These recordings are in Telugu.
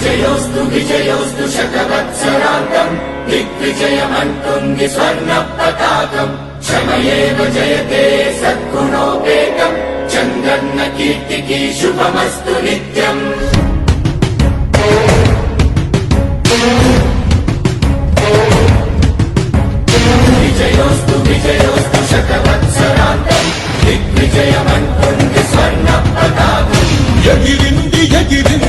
విజయోస్తు విజయోస్తు శతవత్సరాంతం దిగ్విజయమంతుం స్వర్ణ పతాకం క్షమయేవ జయతే సద్గుణోపేతం. చంద్రన్న కీర్తికి శుభమస్తు నిత్యం. విజయోస్తు విజయోస్తు శతవత్సరాంతం దిగ్విజయమంతుం స్వర్ణ పతాకం ఎగిరింది ఎగిరింది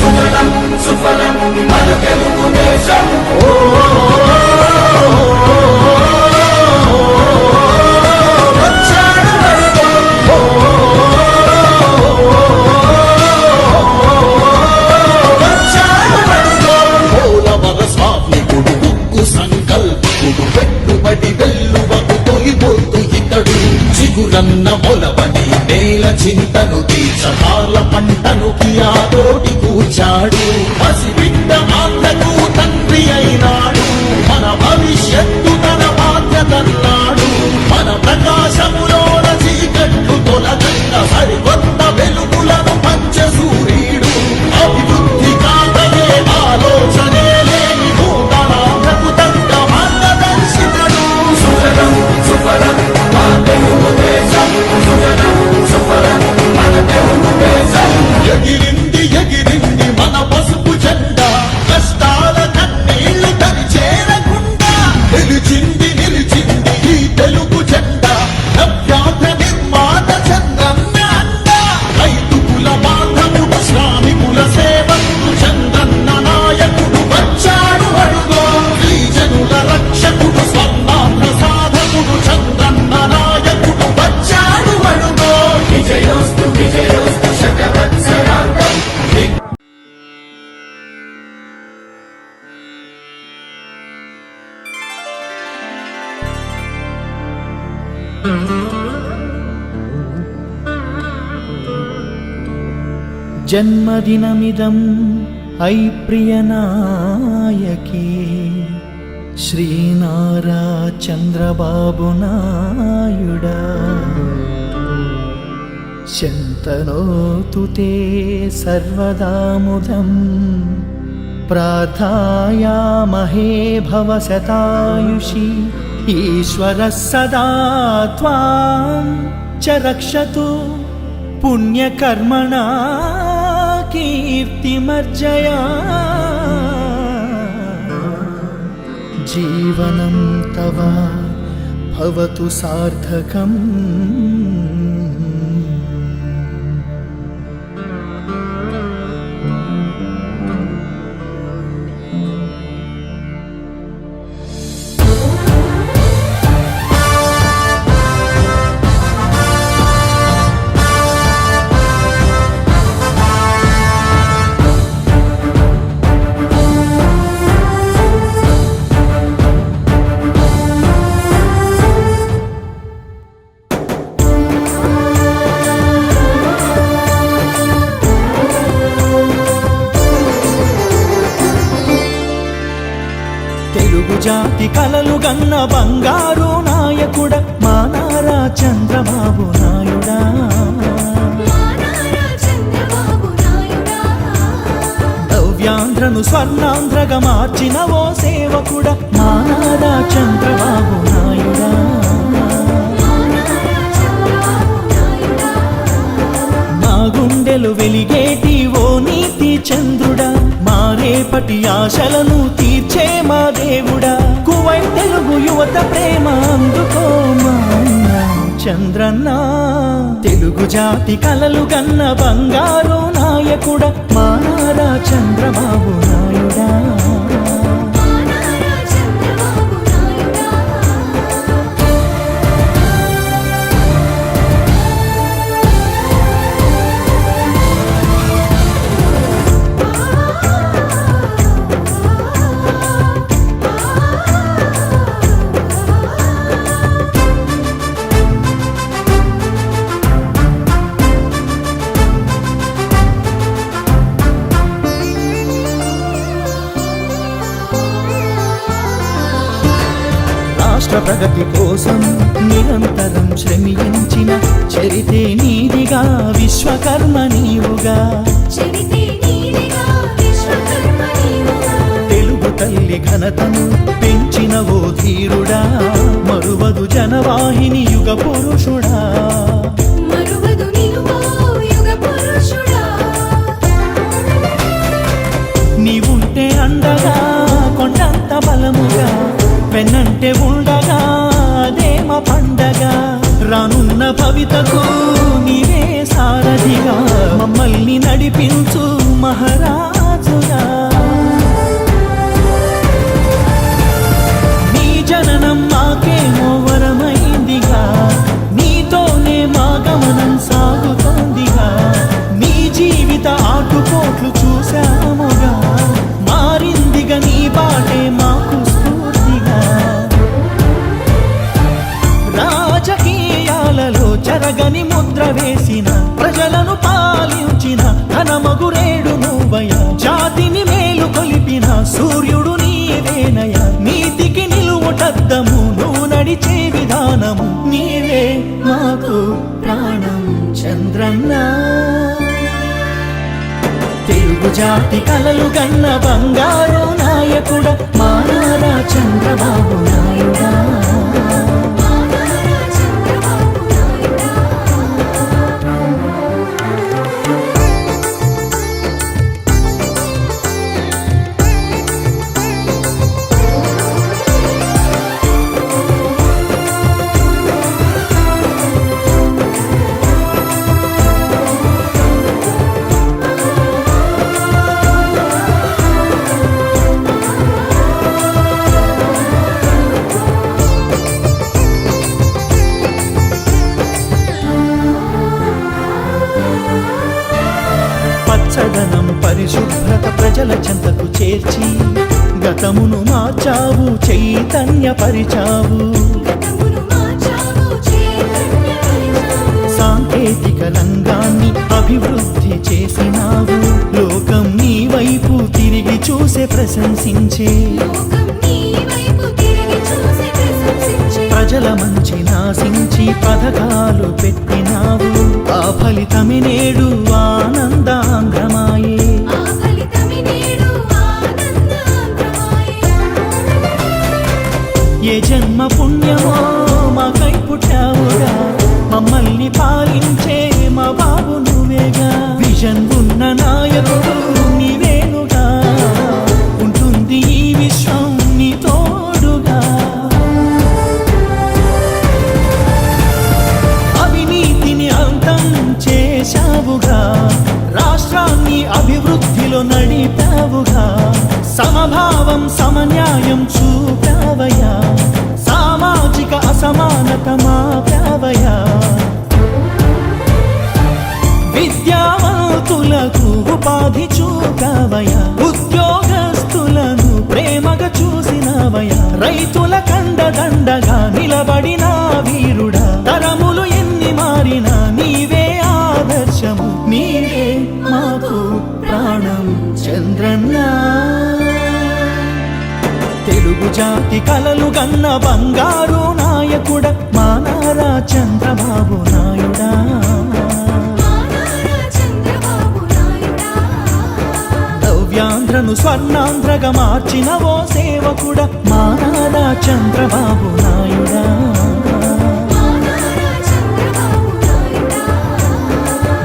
సుఫలం సుఫలం మన తెలుగు దేశం ఓ రైతడు చిగురన్న మొలవని నేల చింతను తీసాల పంటను కియాతోటి కూర్చాడు. పసిబిడ్డ మాటకు తండ్రి అయినాడు. మన భవిష్యత్తు తన బాధ్యతన్నాడు. మన ప్రకాశములో जन्मदिनमिदम् ऐप्रियनायके श्रीनारा चन्द्रबाबुनायुडा शन्तनोतु ते सर्वदामुदम् प्रार्थायामहे भवशतायुषि ईश्वरः सदा त्वां च रक्षतु पुण्यकर्मणा కీర్తిమర్జయా जीवनं तव भवतु सार्थकम् స్వర్ణాంధ్రగా మార్చిన ఓ సేవకుడ నానాదా చంద్రబాబు నాయుడా. నా మా గుండెలు వెలిగేటి ఓ నీతి చంద్రుడా మా రేపటి ఆశలను తీర్చే మా దేవుడా. కువై తెలుగు యువత ప్రేమ అందుకోమా చంద్రన్న. తెలుగు జాతి కలలు గన్న బంగారు నాయకుడ మా నారా చంద్రబాబు రాష్ట్ర ప్రగతి కోసం నిరంతరం శ్రమించిన చరితే నీదిగా విశ్వకర్మ నీవుగా. తెలుగు తల్లి ఘనతను రాజకీయాలలో జరగని ముద్ర వేసిన ప్రజలను పాలించిన ఘనమగురేడు నువ్వయ జాతిని మేలు కొలిపిన సూర్యుడు నీవేనయ నీతికి నిలువుటద్దము నువ్వు నడిచే విధానము నీవే మాకు ప్రాణం చంద్రన్న. తెలుగు జాతి కలలు గన్న బంగారు నాయకుడ మానారా చంద్రబాబు నాయ గతమును మార్చావు చైతన్య పరిచావు చైతన్యపరిచావు. సాంకేతిక రంగాన్ని అభివృద్ధి చేసినావు. లోకం నీ వైపు తిరిగి చూసే ప్రశంసించే ప్రశంసించే. ప్రజల మంచి నాశించి పథకాలు పెట్టినావు. ఆ ఫలితమి నేడు ఆనందాంధ్రమాయే. మా మాకై పుట్టావురా. మమ్మల్ని పాలించే మా బాబు జాతి కలలు గన్న బంగారు నాయకుడ మానారా చంద్రబాబు నాయుడా? నవ్యాంధ్రను స్వర్ణాంధ్రగా మార్చిన ఓ సేవకుడ మానారా చంద్రబాబు నాయుడా?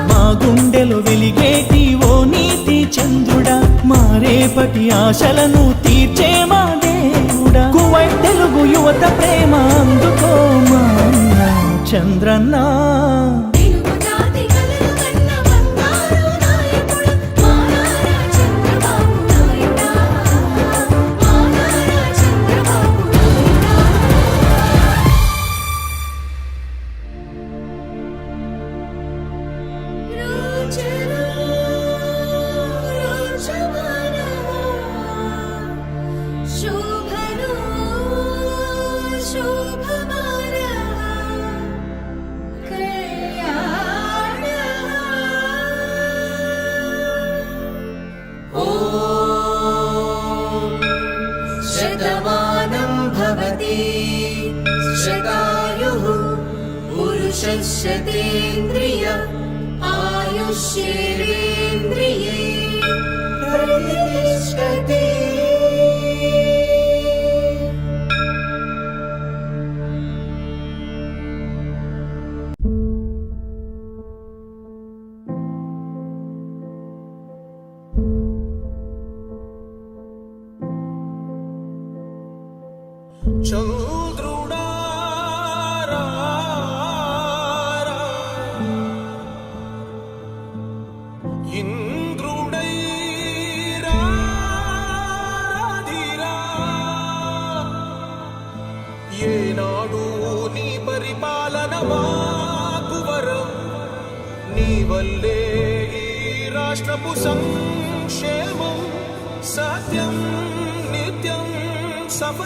మా గుండెలు వెలిగేటి ఓ నీతి చంద్రుడా మా రేపటి ఆశలను తీర్చే యువత ప్రేమ అందుకోమా చంద్రన్నా. श्रवानं भवति। श्रगायुः पुरुषतेन्द्रिय आयुष्ये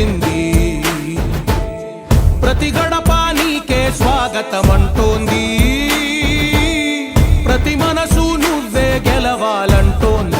పిలిచింది ప్రతి గడప నీకే స్వాగతం అంటోంది ప్రతి మనసు నువ్వే గెలవాలంటోంది.